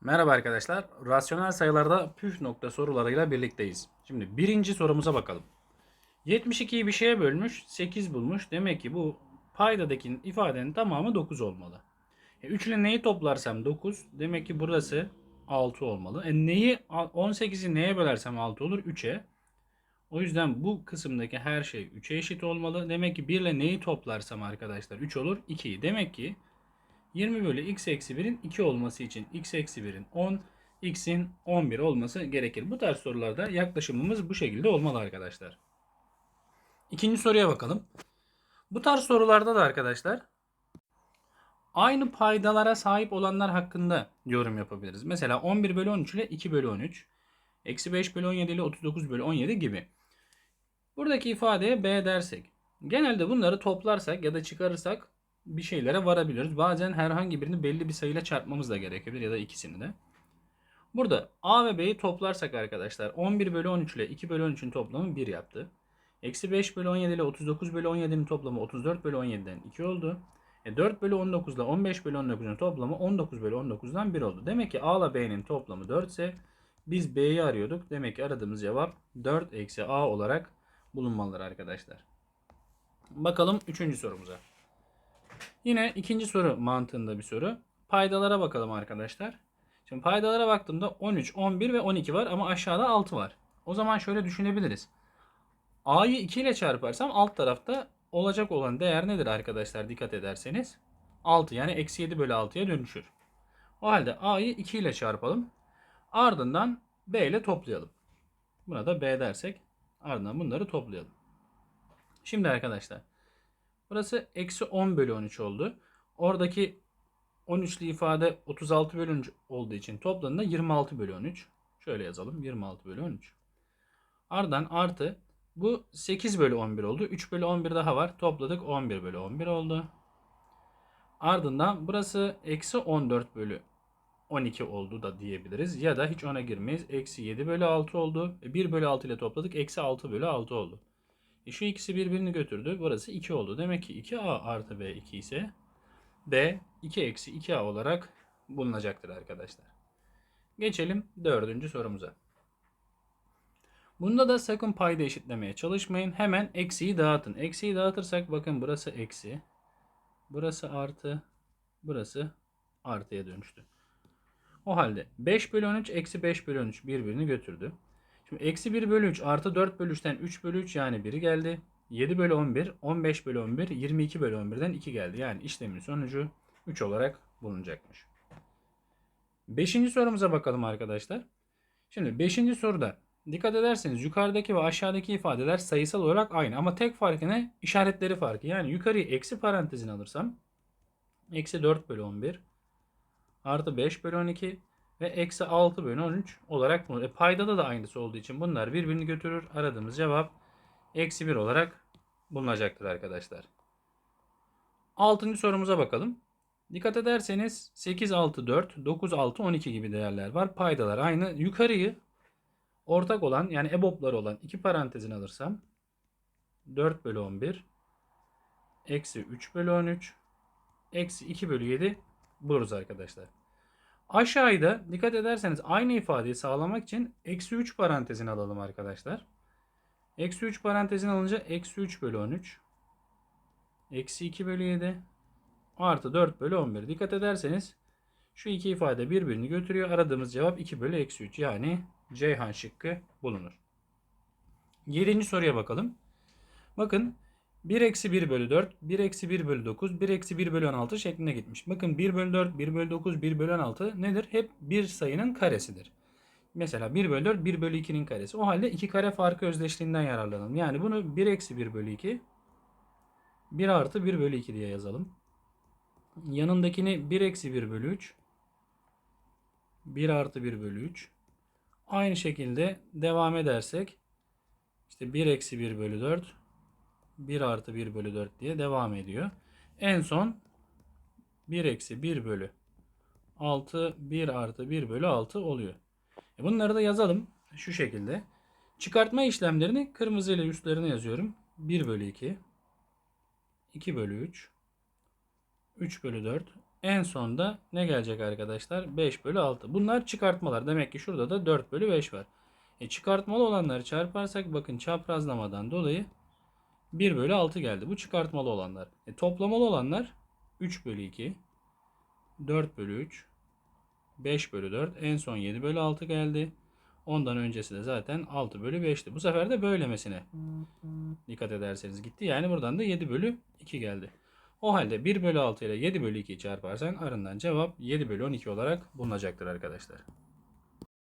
Merhaba arkadaşlar. Rasyonel sayılarda püf nokta sorularıyla birlikteyiz. Şimdi birinci sorumuza bakalım. 72'yi bir şeye bölmüş, 8 bulmuş. Demek ki bu paydadaki ifadenin tamamı 9 olmalı. E, 3 ile neyi toplarsam 9. Demek ki burası 6 olmalı. E neyi 18'i neye bölersem 6 olur? 3'e. O yüzden bu kısımdaki her şey 3'e eşit olmalı. Demek ki 1 ile neyi toplarsam arkadaşlar 3 olur. 2'yi. Demek ki 20 bölü x eksi 1'in 2 olması için x eksi 1'in 10, x'in 11 olması gerekir. Bu tarz sorularda yaklaşımımız bu şekilde olmalı arkadaşlar. İkinci soruya bakalım. Bu tarz sorularda da arkadaşlar aynı paydalara sahip olanlar hakkında yorum yapabiliriz. Mesela 11 bölü 13 ile 2 bölü 13, eksi 5 bölü 17 ile 39 bölü 17 gibi. Buradaki ifadeye b dersek, genelde bunları toplarsak ya da çıkarırsak bir şeylere varabiliyoruz. Bazen herhangi birini belli bir sayıyla çarpmamız da gerekebilir ya da ikisini de. Burada A ve B'yi toplarsak arkadaşlar 11 bölü 13 ile 2 bölü 13'ün toplamı 1 yaptı. Eksi 5 bölü 17 ile 39 bölü 17'nin toplamı 34 bölü 17'den 2 oldu. E 4 bölü 19 ile 15 bölü 19'un toplamı 19 bölü 19'dan 1 oldu. Demek ki A ile B'nin toplamı 4 ise biz B'yi arıyorduk. Demek ki aradığımız cevap 4 eksi A olarak bulunmalıdır arkadaşlar. Bakalım 3. sorumuza. Yine ikinci soru mantığında bir soru. Paydalara bakalım arkadaşlar. Şimdi paydalara baktığımda 13, 11 ve 12 var ama aşağıda 6 var. O zaman şöyle düşünebiliriz. A'yı 2 ile çarparsam alt tarafta olacak olan değer nedir arkadaşlar dikkat ederseniz? 6 yani eksi 7 bölü 6'ya dönüşür. O halde A'yı 2 ile çarpalım. Ardından B ile toplayalım. Buna da B dersek ardından bunları toplayalım. Şimdi arkadaşlar Burası eksi 10 bölü 13 oldu. Oradaki 13'lü ifade 36 bölü 13 olduğu için toplamda 26 bölü 13. Şöyle yazalım 26 bölü 13. Ardından artı bu 8 bölü 11 oldu. 3 bölü 11 daha var. Topladık 11 bölü 11 oldu. Ardından burası eksi 14 bölü 12 oldu da diyebiliriz. Ya da hiç ona girmeyiz. Eksi 7 bölü 6 oldu. 1 bölü 6 ile topladık. Eksi 6 bölü 6 oldu. E şu ikisi birbirini götürdü. Burası 2 oldu. Demek ki 2a artı b 2 ise b 2 eksi 2a olarak bulunacaktır arkadaşlar. Geçelim dördüncü sorumuza. Bunda da sakın payda eşitlemeye çalışmayın. Hemen eksiyi dağıtın. Eksiyi dağıtırsak bakın burası eksi. Burası artı. Burası artıya dönüştü. O halde 5 bölü 13 eksi 5 bölü 13 birbirini götürdü. Şimdi eksi 1 bölü 3 artı 4 bölü 3'ten 3 bölü 3 yani 1 geldi. 7 bölü 11, 15 bölü 11, 22 bölü 11'den 2 geldi. Yani işlemin sonucu 3 olarak bulunacakmış. Beşinci sorumuza bakalım arkadaşlar. Şimdi beşinci soruda dikkat ederseniz yukarıdaki ve aşağıdaki ifadeler sayısal olarak aynı. Ama tek farkı ne? İşaretleri farkı. Yani yukarıyı eksi parantezine alırsam eksi 4 bölü 11 artı 5 bölü 12 ve eksi 6 bölü 13 olarak bulunur. E, paydada da aynısı olduğu için bunlar birbirini götürür. Aradığımız cevap eksi 1 olarak bulunacaktır arkadaşlar. Altıncı sorumuza bakalım. Dikkat ederseniz 8, 6, 4, 9, 6, 12 gibi değerler var. Paydalar aynı. Yukarıyı ortak olan yani EBOB'ları olan iki parantezin alırsam 4 bölü 11 eksi 3 bölü 13 eksi 2 bölü 7 buluruz arkadaşlar. Aşağıda dikkat ederseniz aynı ifadeyi sağlamak için eksi 3 parantezini alalım arkadaşlar. Eksi 3 parantezini alınca eksi 3 bölü 13. Eksi 2 bölü 7. Artı 4 bölü 11. Dikkat ederseniz şu iki ifade birbirini götürüyor. Aradığımız cevap 2 bölü eksi 3. Yani Ceyhan şıkkı bulunur. Yedinci soruya bakalım. Bakın 1 eksi 1 bölü 4, 1 eksi 1 bölü 9, 1 eksi 1 bölü 16 şeklinde gitmiş. Bakın 1 bölü 4, 1 bölü 9, 1 bölü 16 nedir? Hep bir sayının karesidir. Mesela 1 bölü 4, 1 bölü 2'nin karesi. O halde 2 kare farkı özdeşliğinden yararlanalım. Yani bunu 1 eksi 1 bölü 2, 1 artı 1 bölü 2 diye yazalım. Yanındakini 1 eksi 1 bölü 3, 1 artı 1 bölü 3. Aynı şekilde devam edersek işte 1 eksi 1 bölü 4, 1 artı 1 bölü 4 diye devam ediyor. En son 1 eksi 1 bölü 6 1 artı 1 bölü 6 oluyor. E bunları da yazalım şu şekilde. Çıkartma işlemlerini kırmızı ile üstlerine yazıyorum. 1 bölü 2 2 bölü 3 3 bölü 4 En sonda ne gelecek arkadaşlar? 5 bölü 6. Bunlar çıkartmalar. Demek ki şurada da 4 bölü 5 var. E çıkartmalı olanları çarparsak bakın çaprazlamadan dolayı 1 bölü 6 geldi. Bu çıkartmalı olanlar. E toplamalı olanlar 3 bölü 2, 4 bölü 3, 5 bölü 4, en son 7 bölü 6 geldi. Ondan öncesi de zaten 6 bölü 5'ti. Bu sefer de böylemesine dikkat ederseniz gitti. Yani buradan da 7 bölü 2 geldi. O halde 1 bölü 6 ile 7 bölü 2'yi çarparsan arından cevap 7 bölü 12 olarak bulunacaktır arkadaşlar.